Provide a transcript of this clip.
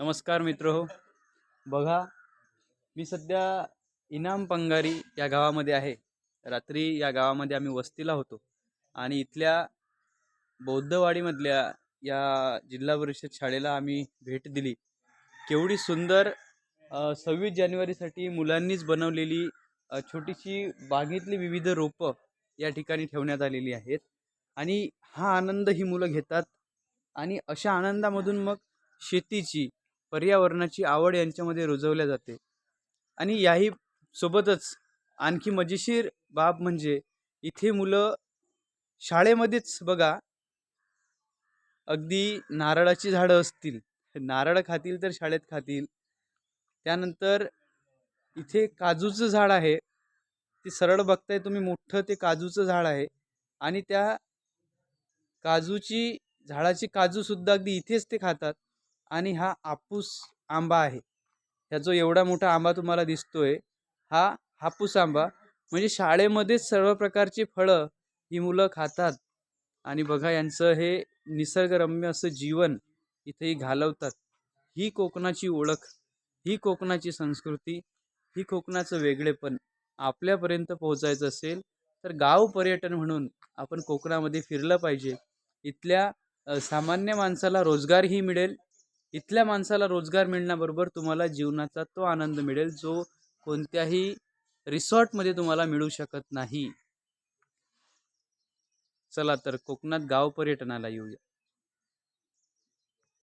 नमस्कार मित्र. हो बघा मी सध्या इनाम पंगारी या गावामध्ये आहे. रात्री या गावामध्ये आम्ही वस्तीला होतो आणि इथल्या बौद्धवाडीमधल्या या जिल्हा परिषद शाळेला आम्ही भेट दिली. केवढी सुंदर सव्वीस जानेवारीसाठी मुलांनीच बनवलेली छोटीशी बागेतली विविध रोपं या ठिकाणी ठेवण्यात आलेली आहेत. आणि हा आनंद ही मुलं घेतात. आणि अशा आनंदामधून मग शेतीची पर्यावरणाची आवड यांच्यामध्ये रुजवल्या जाते. आणि याही सोबतच आणखी मजेशीर बाब म्हणजे इथे मुलं शाळेमध्येच बघा अगदी नारळाची झाडं असतील. नारळ खातील तर शाळेत खातील. त्यानंतर इथे काजूचं झाड आहे. ते सरळ बघताय तुम्ही मोठं ते काजूचं झाड आहे. आणि त्या काजूची झाडाची काजूसुद्धा अगदी इथेच ते खातात. आणि हा आपूस आंबा आहे. ह्या जो एवढा मोठा आंबा तुम्हाला दिसतोय हा हापूस आंबा. म्हणजे शाळेमध्येच सर्व प्रकारची फळं ही मुलं खातात. आणि बघा यांचं हे निसर्गरम्य असं जीवन इथेही घालवतात. ही कोकणाची ओळख ही कोकणाची संस्कृती ही कोकणाचं वेगळेपण आपल्यापर्यंत पोहोचायचं असेल तर गाव पर्यटन म्हणून आपण कोकणामध्ये फिरलं पाहिजे. इथल्या सामान्य माणसाला रोजगारही मिळेल इथल्या माणसाला रोजगार मिळण्याबरोबर तुम्हाला जीवनाचा तो आनंद मिळेल जो कोणत्याही रिसॉर्टमध्ये तुम्हाला मिळू शकत नाही. चला तर कोकणात गाव पर्यटनाला येऊया.